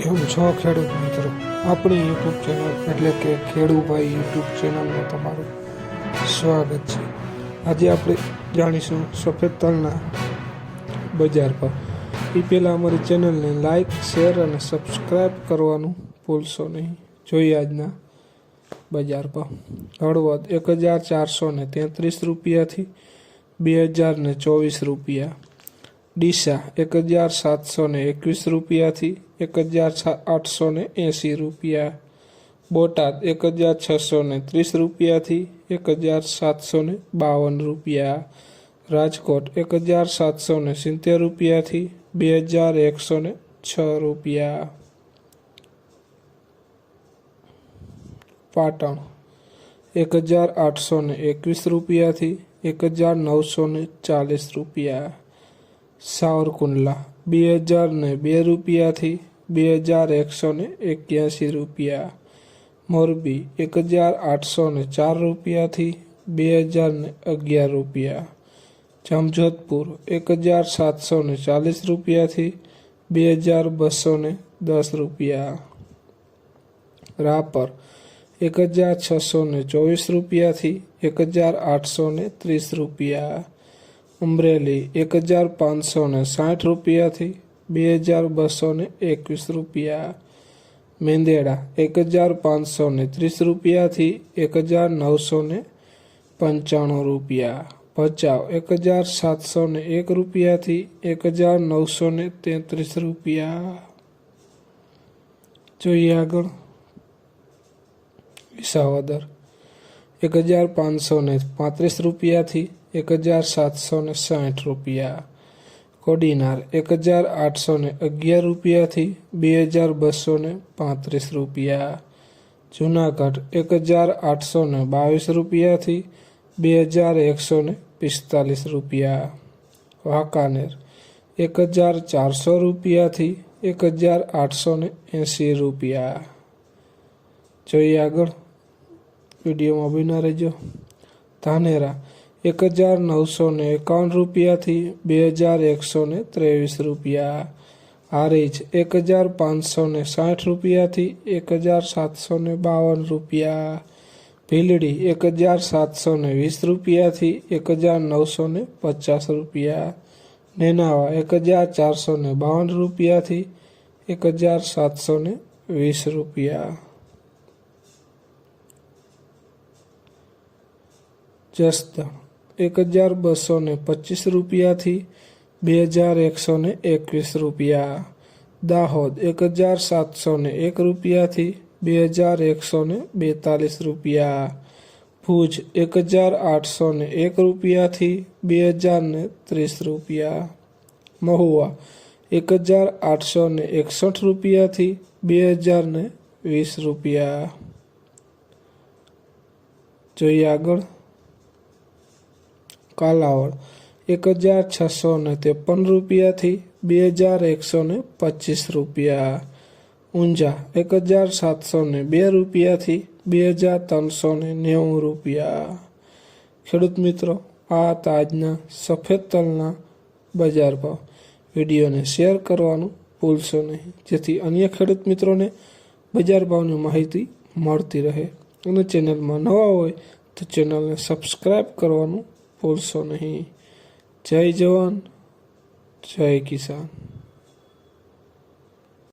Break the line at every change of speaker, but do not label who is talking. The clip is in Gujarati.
કેમ છો ખેડૂત મિત્રો. આપણી યુટ્યુબ ચેનલ એટલે કે ખેડૂભાઈ યુટ્યુબ ચેનલમાં તમારું સ્વાગત છે. આજે આપણે જાણીશું સફેદ તલના બજાર પર એ પહેલાં અમારી ચેનલને લાઈક શેર અને સબસ્ક્રાઈબ કરવાનું ભૂલશો નહીં. જોઈએ આજના બજાર પર હળવદ એક હજાર ચારસો ને તેત્રીસ રૂપિયાથી બે હજાર ને ચોવીસ રૂપિયા. ડીસા એક હજાર સાતસો ને એકવીસ રૂપિયાથી એક હજાર આઠસો ને એંસી રૂપિયા બોટાદ એક હજાર છસો ને ત્રીસ રૂપિયાથી એક હજાર સાતસો ને બાવન રૂપિયા રાજકોટ એક હજાર સાતસો ને સિત્તેર રૂપિયાથી બે હજાર એકસો ને છ રૂપિયા પાટણ એક હજાર આઠસો ને એકવીસ રૂપિયાથી એક હજાર નવસો ને ચાલીસ રૂપિયા સાવરકુંડલા બે હજાર ને બે રૂપિયાથી બે હજાર એકસો ને એક્યાસી રૂપિયા મોરબી એક હજાર આઠસો ને ચાર રૂપિયાથી બે હજાર ને અગિયાર રૂપિયા જામજોધપુર એક હજાર સાતસો ને ચાલીસ રૂપિયાથી બે હજાર બસો ને દસ રૂપિયા રાપર એક હજાર છસો ને ચોવીસ રૂપિયાથી એક હજાર આઠસો ને ત્રીસ રૂપિયા અમરેલી એક હજાર પાંચસો ને સાઠ રૂપિયાથી બે હજાર બસો ને એકવીસ રૂપિયા મેંદેડા એક હજાર પાંચસો ને ત્રીસ રૂપિયાથી એક હજાર નવસો ને પંચાણું રૂપિયા ભચાઉ એક હજાર સાતસો ને એક રૂપિયાથી એક હજાર નવસો ને તેત્રીસ રૂપિયા જોઈએ આગળ વિસાવદર એક હજાર પાંચસો ને પાંત્રીસ રૂપિયાથી એક હજાર સાતસો ને સાઠ રૂપિયા કોડીનાર એક હજાર આઠસો ને અગિયાર રૂપિયાથી બે હજાર બસો ને પાંત્રીસ રૂપિયા. જુનાગઢ એક હજાર આઠસો ને બાવીસ રૂપિયાથી બે હજાર એકસો ને પિસ્તાલીસ રૂપિયા. વાંકાનેર એક હજાર ચારસો રૂપિયાથી એક હજાર આઠસો ને એંસી રૂપિયા. જોઈએ આગળ. વિડીયોમાં બિના રહેજો. ધાનેરા એક હજાર નવસો ને એકાવન રૂપિયાથી બે હજાર એકસો ને ત્રેવીસ રૂપિયા. હારીજ એક હજાર પાંચસો ને સાઠ રૂપિયાથી એક હજાર સાતસો ને બાવન રૂપિયા. ભીલડી એક હજાર સાતસો ને વીસ રૂપિયાથી એક હજાર નવસો ને પચાસ રૂપિયા. નેનાવા એક હજાર ચારસો ને બાવન રૂપિયાથી એક હજાર સાતસો ને વીસ રૂપિયા. જસદણ એક હજાર બસો ને પચીસ રૂપિયાથી બે હજાર એકસો ને એકવીસ રૂપિયા દાહોદ એક હજાર સાતસો ને એક રૂપિયાથી બે હજાર એકસો ને બેતાલીસ રૂપિયા ભુજ એક હજાર આઠસો ને એક રૂપિયાથી બે હજાર ને ત્રીસ રૂપિયા મહુવા એક હજાર આઠસો ને એકસઠ રૂપિયાથી બે હજાર ને વીસ રૂપિયા જોઈએ આગળ કાલાવડ એક હજાર છસો ને ત્રેપન રૂપિયાથી બે હજાર એકસો ને પચીસ રૂપિયા. ઊંઝા એક હજાર સાતસો ને બે રૂપિયાથી બે હજાર ત્રણસો ને નેવું રૂપિયા. ખેડૂત મિત્રો, આ હતા આજના સફેદ તલના બજાર ભાવ. વિડીયોને શેર કરવાનું ભૂલશો નહીં. જેથી અન્ય ખેડૂત મિત્રોને બજાર ભાવની માહિતી મળતી રહે. અને ચેનલમાં નવા હોય તો ચેનલને સબસ્ક્રાઈબ કરવાનું ભૂલશો નહીં. જય જવાન જય કિસાન.